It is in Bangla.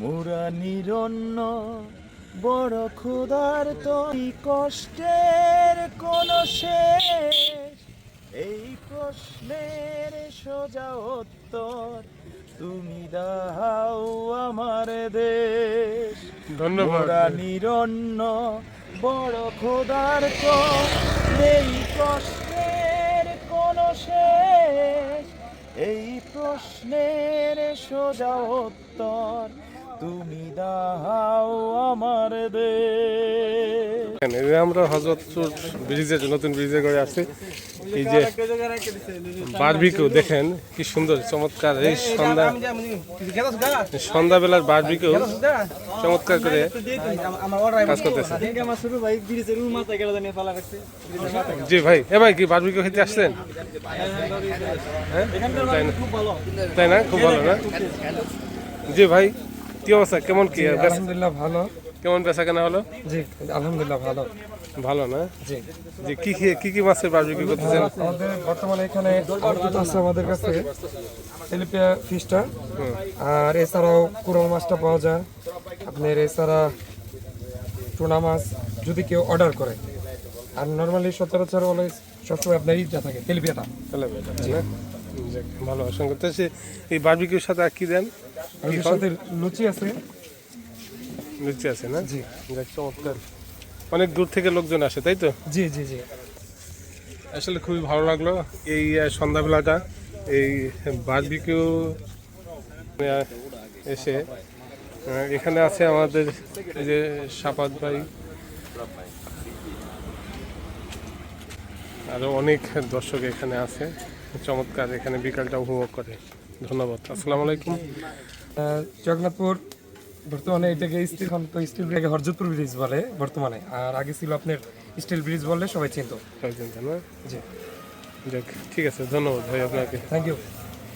মোরা নিরন্ন বড় ক্ষুধার তোই কষ্টের কোন শেষ। এই প্রশ্নের সোজা উত্তর তুমি দাও আমার দেশ। ধন্যবাদ। মোরা নিরন্ন বড় খোদার তো এই কষ্টের কোন শেষ। এই প্রশ্নের সোজা উত্তর তুমি দাও আমার দেশ। আমরা হজরতপুর ব্রিজে নতুন ব্রিজে করে আসছি, এই যে বারবিকিউ দেখেন, কি সুন্দর, চমৎকার, এই সন্ধ্যা সন্ধ্যাবেলার বারবিকিউ, চমৎকার করে কাজ করতেছে। জি ভাই, এ ভাই কি বারবিকিউ খেতে আসছেন? হ্যাঁ? তাই না? খুব ভালো না? জি ভাই, কি অবস্থা? কেমন কি? আলহামদুলিল্লাহ ভালো। কেমন বেচা কেনা হলো? জি আলহামদুলিল্লাহ ভালো। ভালো না? জি। যে কি কি- কি মাছের বারবিকিউ করতেছেন? আমাদের বর্তমানে এখানে আছে আমাদের কাছে তেলিপিয়া ফিশটা। আর এছাড়াও কুড়াল মাছটা পাওয়া যায়। আপনার এছাড়া টুনা মাছ যদি কেউ অর্ডার করে। আর নর্মালি সচরাচর হলে সবসময় আপনার ইটা থাকে তেলিপিয়াটা? যাক, ভালো অসংখ্য। তো এই বারবিকিউর সাথে আর কি দেন? সাথে লুচি আছে। লুচি আছে না? জি। যাক চমৎকার। অনেক দূর থেকে লোকজন আসে তাই তো? জি জি জি। আসলে খুবই ভালো লাগল এই সন্ধ্যাবেলাটা। এই বারবিকিউ এসে এখানে আছে আমাদের যে সাপাত ভাই। আরও অনেক দর্শক এখানে আছে। চমৎকার এখানে বিকালটা উপভোগ করে। ধন্যবাদ। আসসালামু আলাইকুম। জগন্নাথপুর বর্তমানে এটাকে স্টিল এখন তো স্টিল ব্রিজ হরজতপুর ব্রিজ বলে বর্তমানে। আর আগে ছিল আপনার স্টিল ব্রিজ বললে সবাই চিনতো। সবাই তাই না? জি। যাক ঠিক আছে ধন্যবাদ ভাই আপনাকে। Thank you